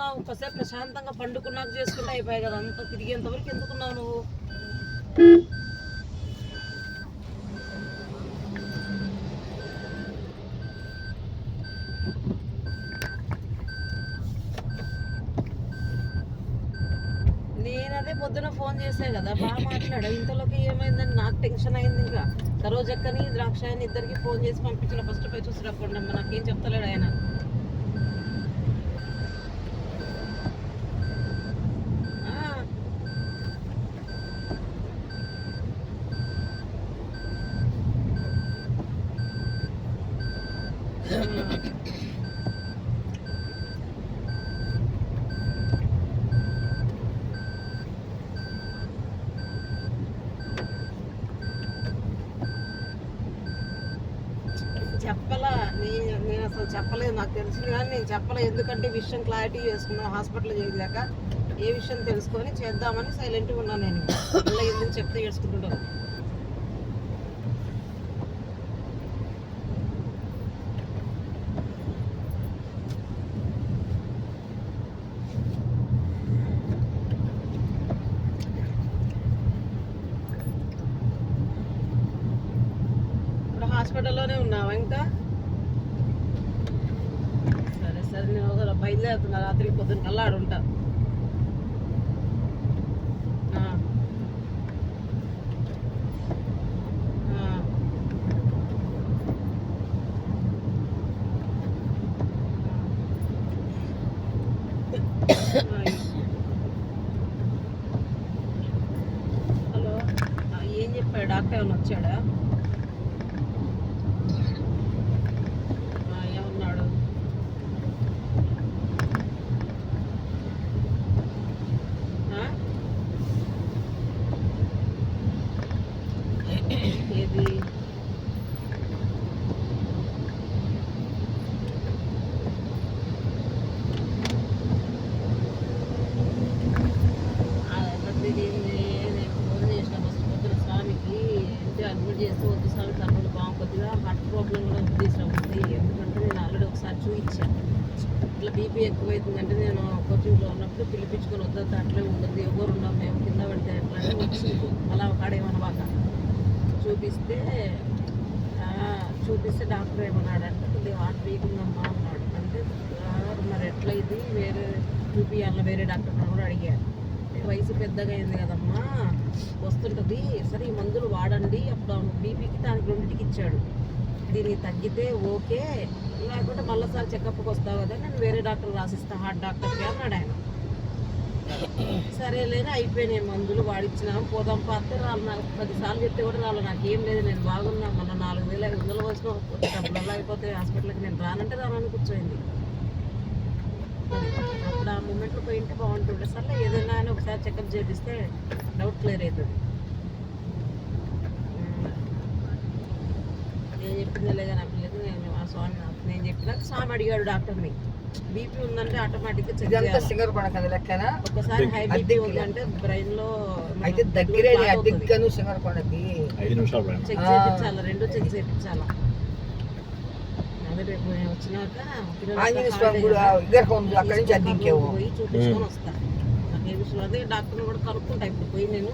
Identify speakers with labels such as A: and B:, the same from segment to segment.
A: ఎందుకున్నావు ఒకసారి ప్రశాంతంగా పండుకున్నాక చేసుకుంటే అయిపోయాయి కదా. అంత తిరిగేంతవరకు ఎందుకున్నావు నువ్వు? నేనదే పొద్దున ఫోన్ చేసా కదా బాగా మాట్లాడా. ఇంతలోకి ఏమైందని నాకు టెన్షన్ అయింది ఇంకా. సరోజక్కని ద్రాక్షాయని ఇద్దరికి ఫోన్ చేసి పంపించిన ఫస్ట్ పై చూసి రప్పండి నాకేం చెప్తలేడు ఆయన ఆ. చెప్పలా నేను నేను అసలు చెప్పలేదు నాకు తెలిసింది కానీ నేను చెప్పలే ఎందుకంటే ఈ విషయం క్లారిటీ చేసుకున్నాం హాస్పిటల్ చేయలేక ఏ విషయం తెలుసుకొని చేద్దామని సైలెంట్గా ఉన్నాను నేను. మళ్ళీ ఎందుకు చెప్తే చేసుకుంటుంటాను ఇప్పుడు హాస్పిటల్లోనే ఉన్నావా ఇంకా సరే సరే నేను ఒకసారి బయలుదేరుతున్నా రాత్రి పొద్దున్న కల్లా ఉంటా. హలో. ఏం చెప్పాడు? డాక్టర్ ఏమైనా వచ్చాడా ఆ, ఏమన్నాడు ఆ? ఏది ఆ, అది దీన్ని నేను ఫోన్ చేసిన ఫస్ట్ పొద్దున స్వామికి అంటే అడ్మిట్ చేస్తే వద్దు స్వామి కర్నూలు బాగా కొద్దిగా హార్ట్ ప్రాబ్లం కూడా తీసుకురావాలి ఎందుకంటే నేను ఆల్రెడీ ఒకసారి చూపించాను ఇట్లా బీపీ ఎక్కువైతుందంటే నేను కోచింగ్లో ఉన్నప్పుడు పడితే అట్లే ఉంటుంది. ఎవరు ఉన్నాం మేము? కింద పడితే అట్లా అని వచ్చింది అలా కాడేమన్నమాట చూపిస్తే చూపిస్తే డాక్టర్ ఏమన్నాడంటే కొద్దిగా హార్ట్ వీక్ ఉందమ్మా అన్నాడు. అంటే మరి ఎట్లా ఇది? వేరే చూపియాల వేరే డాక్టర్ కూడా అడిగారు. వయసు పెద్దగా అయింది కదమ్మా వస్తుంటుంది. సరే ఈ మందులు వాడండి. అప్పుడు బీపీకి దానికి రెండింటికి ఇచ్చాడు. దీనికి తగ్గితే ఓకే. లేకుంటే మళ్ళీసారి చెకప్కి వస్తావు కదా నేను వేరే డాక్టర్ రాసిస్తా హార్ట్ డాక్టర్కి అన్నాడు ఆయన. సరేలేని అయిపోయినాయి మందులు వాడిచ్చినా పోదాం పాతే రాళ్ళు నాలుగు పదిసార్లు చెప్తే కూడా రాళ్ళు నాకు ఏం లేదు నేను బాగున్నా మొన్న నాలుగు వేల ఐదు వందలు వచ్చిన డబ్బులలో అయిపోతే హాస్పిటల్కి నేను రానంటే రానని కూర్చోయింది. అప్పుడు ఆ మూమెంట్లో పోయింటే బాగుంటుండే. సర్లే ఏదైనా అని ఒకసారి చెకప్ చేపిస్తే డౌట్ క్లియర్ అవుతుంది. నేను చెప్పింది లేదా నా పిల్లకి నేను ఆ స్వామి నేను చెప్పినా స్వామి అడిగాడు డాక్టర్ని. బీపీ ఉందంటే ఆటోమేటిక్గా చెక్
B: ఇదంతా
A: చేయాలి.
B: షుగర్ కొనకది లెక్కనా?
A: ఒకసారి హై బీపీ ఉందంటే బ్రెయిన్లో
B: అయితే దగ్గరే అద్దెక్కను షుగర్ కొనకి
C: ఐదు నిమిషాలు ప్రయాణం
A: చెక్. చేయించాలి రెండు చెక్ చేయించాలా.
B: ఆంజనేయ స్వామి. విగ్రహం అక్కడి నుంచి అద్దెక్కేవు
A: పోయి చూపించుకొని వస్తా. నాకు అదే డాక్టర్ని కూడా కనుక్కుంటా. ఇప్పుడు పోయి నేను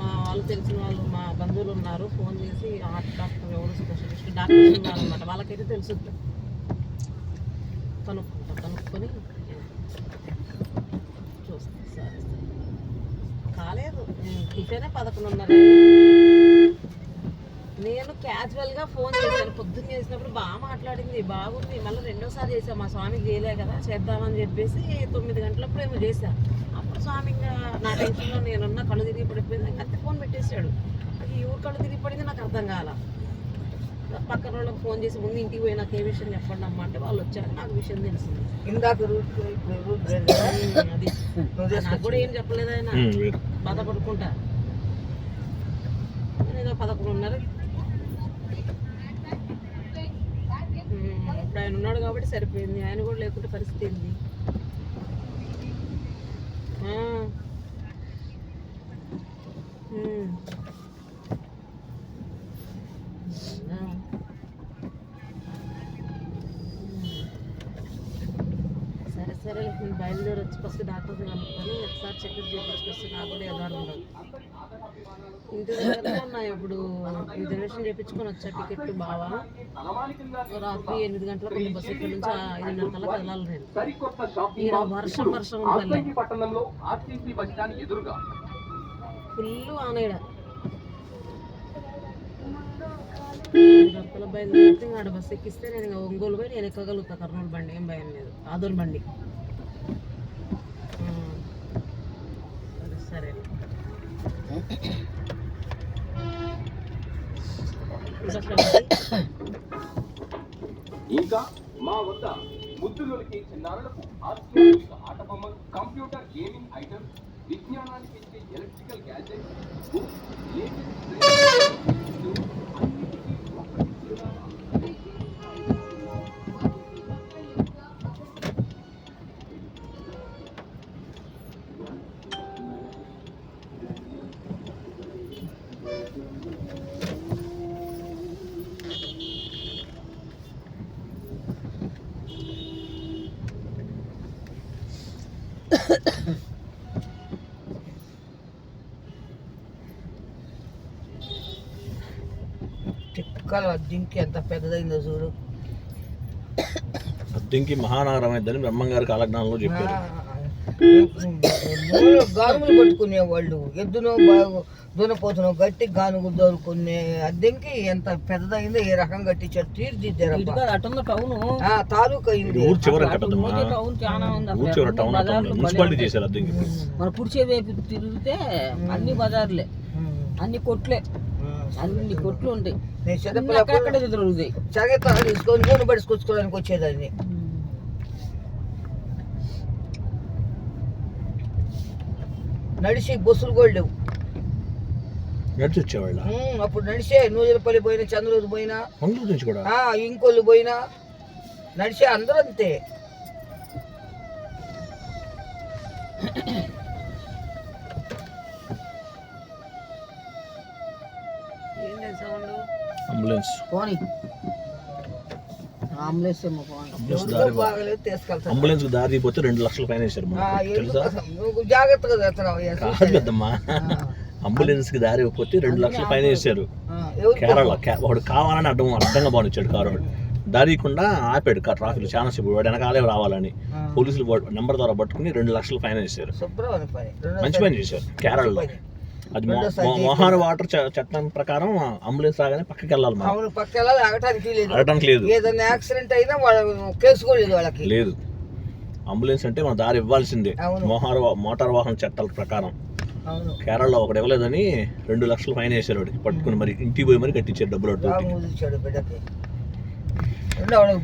A: మా వాళ్ళు తెలిసిన వాళ్ళు మా బంధువులు ఉన్నారు ఫోన్ చేసి హార్ట్ డాక్టర్ ఎవరు స్పెషలిస్ట్ డాక్టర్స్ ఉన్నారనమాట వాళ్ళకైతే తెలుసుద్ది కనుక్కుంటా కనుక్కొని చూస్తా సరే. కాలేదు. నేను టిఫినే పదకొండున్నర. నేను క్యాజువల్గా ఫోన్ చేశాను. పొద్దున్న చేసినప్పుడు బాగా మాట్లాడింది. బాగుంది. మళ్ళీ రెండోసారి చేసా మా స్వామికి చేయలే కదా చేద్దామని చెప్పేసి తొమ్మిది గంటలప్పుడు ఏమో చేశా. అప్పుడు స్వామి ఇంకా నా టెన్షన్లో నేనున్న కళ్ళు తిరిగి పడిపోయింది. అత్తే ఫోన్ పెట్టేశాడు. అది ఎవరు కళ్ళు తిరిగి పడింది నాకు అర్థం కాల. పక్కన వాళ్ళకి ఫోన్ చేసి ముందు ఇంటికి పోయి నాకు ఏ విషయం చెప్పండి అమ్మ అంటే వాళ్ళు వచ్చాక నాకు విషయం తెలిసింది
B: ఇందాక
A: అది. నాకు కూడా. ఏం చెప్పలేదు ఆయన. బాధపడుకుంటా. నేను పదకొండున్నర ఇప్పుడు ఆయన ఉన్నాడు కాబట్టి సరిపోయింది. ఆయన కూడా లేకుంటే పరిస్థితి ఏంది ఆ. ఉమ్. ఆ. ఉమ్. సరే సరే నేను బయలుదేరి వచ్చి ఫస్ట్ డాక్టర్ని కనుక్కొని ఒకసారి చెకప్ చేయించుకొస్తే నాకు కూడా ఎదారు ఉండదు ఇంటి దగ్గర ఉన్నాయి ఇప్పుడు. రిజర్వేషన్ చేయించుకొని వచ్చా టికెట్ బావా? రాత్రి ఎనిమిది గంటలకు ఉంది బస్సు. ఇక్కడ నుంచి ఐదున్నర కల్లా కదలాలి నేను. ఈడ వర్షం వర్షం ఉంటుంది ఫుల్ ఆనేడ గంటల బయలుదేరితే ఆడ బస్సు ఎక్కిస్తే నేను ఒంగోలు పోయి నేను ఎక్కగలుగుతా. కర్నూలు బండి ఏం భయం లేదు. ఆదోని బండి ఆ. సరే, సరే ఇంకా
C: మా వద్ద ముద్దులకి చిన్నారులకు ఆధ్యాత్మిక ఆట బొమ్మలు కంప్యూటర్ గేమింగ్ ఐటమ్స్ విజ్ఞానానికి ఇచ్చే ఎలక్ట్రికల్ గ్యాజెట్ బుక్స్
B: చిక్కల అద్దెంకి ఎంత పెద్దదైందో చూడు
D: అద్దెంకి మహానగరం అయిద్దని బ్రహ్మంగారి కాలజ్ఞానంలో చెప్పారు
B: మూడు గానుగులు పట్టుకునేవాళ్ళు ఎద్దునో బాగు దునపోతునో గట్టి గానుగులు దొరుకునే అద్దెంకి ఎంత పెద్దదైందో ఏ రకం కట్టించారు. తీర్చిదిద్దారబ్బా.
E: అటుందో టౌన్.
B: ఆ, తాలూకా
D: ఇది
B: అయింది.
E: మన పుడిచే వైపు తిరిగితే అన్ని బజార్లే. అన్ని కొట్లే. అన్ని కొట్లు ఉంటాయి.
B: చగత తీసుకొని నూనె పడుచుకొచ్చుకోవడానికి వచ్చేదాన్ని. నడిచి బస్సులు కూడా లేవు.
D: నడిచి వచ్చేవాళ్ళ
B: ఉమ్, అప్పుడు నడిచే నూజలపల్లి పోయినా చంద్రూరు పోయినా
D: మంగళూరు నుంచి కూడా?
B: ఆ, ఇంకోళ్ళు పోయినా నడిచే అందరూ అంతే
D: అంబులెన్స్.
E: పోనీ.
D: అంబులెన్స్ దారి తీయపోతే రెండు లక్షల పైన వేశారు తెలుసా? కాదు అంబులెన్స్కి దారి ఇవ్వకపోతే రెండు లక్షల పైన వేశారు. కేరళ వాడు కావాలని అడ్డం అడ్డంగా బానిచ్చాడు కారు వాడు దారికుండా ఆపాడు కార్ ట్రాఫిక్ చాలా సేపు. వాడు వెనకాలే రావాలని. పోలీసులు నెంబర్ ద్వారా పట్టుకుని రెండు లక్షల ఫైన్
B: రెండోసారి-
D: మంచి పని చేశారు. కేరళలో. అది మోహన్ వాటర్ చట్టం ప్రకారం అంబులెన్స్ రాగానే పక్కకి వెళ్ళాలి
B: అవును పక్క వెళ్ళాలి ఆగటానికి లేదు.
D: లేదు.
B: ఏదైనా యాక్సిడెంట్ అయినా వాళ్ళ కేసు కూడా లేదు వాళ్ళకి.
D: లేదు. అంబులెన్స్ అంటే మన దారి ఇవ్వాల్సిందే. మోహార్ మోటార్ వాహన చట్టాల ప్రకారం. కేరళలో ఒకటి ఇవ్వలేదని రెండు లక్షలు ఫైన్ వేసారు వాడికి పట్టుకుని మరి ఇంటికి పోయి మరి కట్టించారు డబ్బులు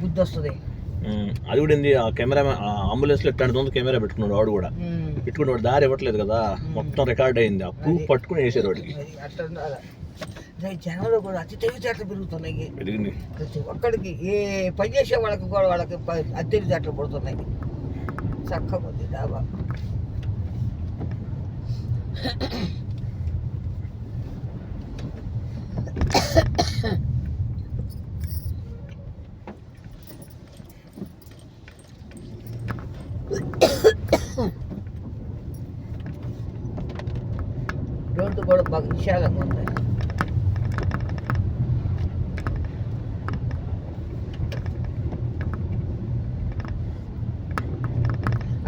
B: బుద్ధి వస్తుంది.
D: అది కూడా ఏంది? ఆ కెమెరా అంబులెన్స్లో ఎట్లాంటి కెమెరా పెట్టుకున్నాడు వాడు కూడా. పెట్టుకుని వాడు దారి ఇవ్వట్లేదు కదా. మొత్తం రికార్డ్ అయింది. ఆ ప్రూఫ్ పట్టుకుని వేసారు వాడికి.
B: జనంలో కూడా అతి తెలివితేటలు పెరుగుతున్నాయి. ప్రతి ఒక్కడికి ఏ పని చేసే వాళ్ళకి కూడా వాళ్ళకి అతి తెలివితేటలు పడుతున్నాయి. చక్కగా ఉంది డాబా. రోడ్డు కూడా బాగా విశాలంగా ఉంది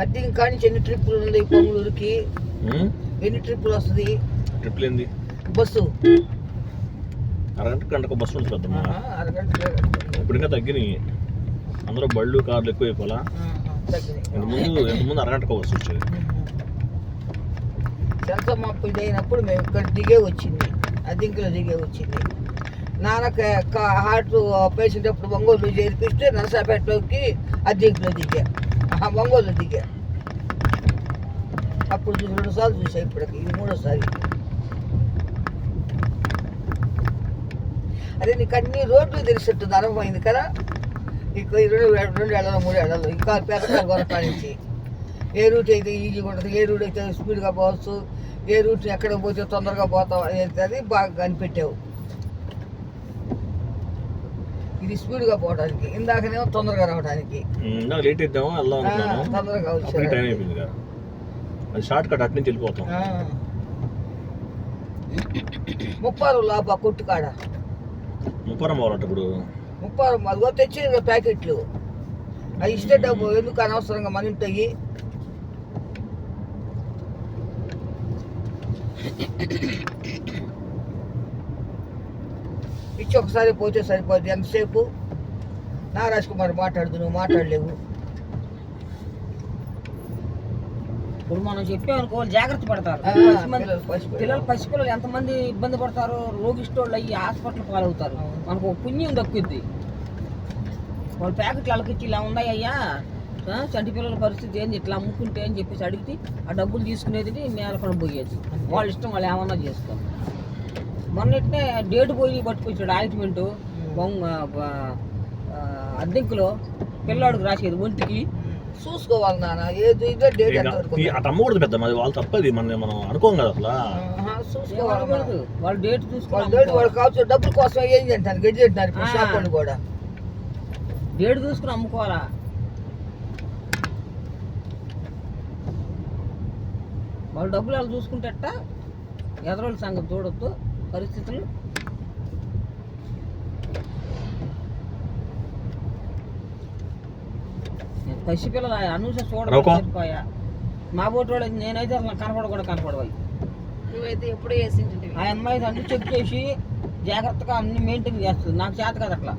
B: అది ఇంకా నుంచి ఎన్ని ట్రిప్పులు ఉంది పొంగళూరుకి ఎన్ని ట్రిప్పులు వస్తుంది?
D: ట్రిపుల్ ఏంది?
B: బస్సు.
D: అరగంట గంటకు బస్సు ఉంటుంది ఇప్పుడు ఇంకా తగ్గినాయి. అందరూ బళ్ళు కార్లు ఎక్కువ అయిపోలా ముందు ముందు అరగంటకు బస్సు వచ్చేది.
B: సెల్సమ్మ ఇది అయినప్పుడు మేము ఇక్కడ దిగే వచ్చింది. అద్దెంకులో దిగే వచ్చింది. నాన్నకి హార్ట్ పేషెంట్ అప్పుడు ఒంగోలు చేర్పిస్తే నరసాపేటలోకి అద్దెంకులో దిగా. ఒంగోలు దిగా. అప్పుడు రెండు సార్లు చూసా ఇప్పటికి ఇది మూడోసారి. అదే నీకు అన్ని రోడ్లు తెలిసినట్టుంది అయింది కదా? ఇక రెండు రెండు ఏళ్ళలో మూడు ఏళ్ళలో ఇంకా పెద్ద కొనసాగించి ఏ రూట్ అయితే ఈజీగా ఉంటుంది ఏ రూట్ అయితే స్పీడ్గా పోవచ్చు ఏ రూట్ ఎక్కడ పోతే తొందరగా పోతాం అనేది అది బాగా కనిపెట్టావు. ఇది స్పీడ్గా పోవడానికి ఇందాకనేమో తొందరగా రావడానికి.
D: లేట్ ఇద్దాము
B: తొందరగా
D: అది షార్ట్ కట్ అటు నుంచి వెళ్ళిపోతాం.
B: ఆ. ముప్పారు
D: ముప్పరం పోవాలంట ఇప్పుడు.
B: ముప్పారు అదిగో తెచ్చి ప్యాకెట్లు. అవి ఇస్తే డబ్బు ఎందుకు అనవసరంగా మన ఇంటికి? ఇచ్చి ఒకసారి పోతే సరిపోద్ది ఎంతసేపు? నారాజ్ కుమార్ మాట్లాడుతు నువ్వు మాట్లాడలేవు.
E: ఇప్పుడు మనం చెప్పామనుకో జాగ్రత్త పడతారు.
B: పిల్లలు పసిపిల్లలు.
E: పిల్లలు పసిపిల్లలు ఎంతమంది ఇబ్బంది పడతారో? రోగిష్టోళ్ళు అయ్యి హాస్పిటల్ పాలవుతారు. మనకు పుణ్యం దక్కుద్ది. వాళ్ళ ప్యాకెట్లు వాళ్ళకి ఇలా ఉన్నాయి అయ్యా ఆ, చంటి పిల్లల పరిస్థితి ఏంది? ఇట్లా అమ్ముకుంటే అని చెప్పేసి అడిగితే ఆ డబ్బులు తీసుకునేది నేలకొని పోయేది. వాళ్ళ ఇష్టం వాళ్ళు ఏమన్నా చేసుకోరు మొన్నట్నే డేట్ పోయి పట్టుకొచ్చాడు ఆయింట్మెంట్. అద్దెంకులో పిల్లాడికి రాసేది ఒంటికి.
B: చూసుకోవాలి నాన్న ఏది ఇదే డేట్ ఎంత వరకు
D: ఈ- అటు అమ్మకూడదు పెద్ద మరి వాళ్ళు తప్పది మన మనం అనుకోం కదా అసలు
B: ఆహా, చూసుకోవాలి.
E: వాళ్ళు డేట్ చూసుకొని
B: వాళ్ళు డేట్ వాళ్ళు. కావచ్చు డబ్బుల కోసం ఏం తింటాను గడ్డి తింటాను. షాప్ కూడా.
E: డేట్ చూసుకుని అమ్ముకోవాలా? వాళ్ళు డబ్బులు వాళ్ళు చూసుకుంటేట ఎదరోళ్ళ సంగతి చూడొద్దు పరిస్థితులు. పసిపిల్లలు అనూష. చూడకపోయా మా బోటి వాళ్ళు నేనైతే అసలు కనపడ కూడా కనపడవాలి
A: నువ్వైతే ఎప్పుడో
E: ఆ అమ్మాయి అన్ని చెక్ చేసి జాగ్రత్తగా అన్ని మెయింటైన్ చేస్తుంది. నాకు చేత కదా అట్లా.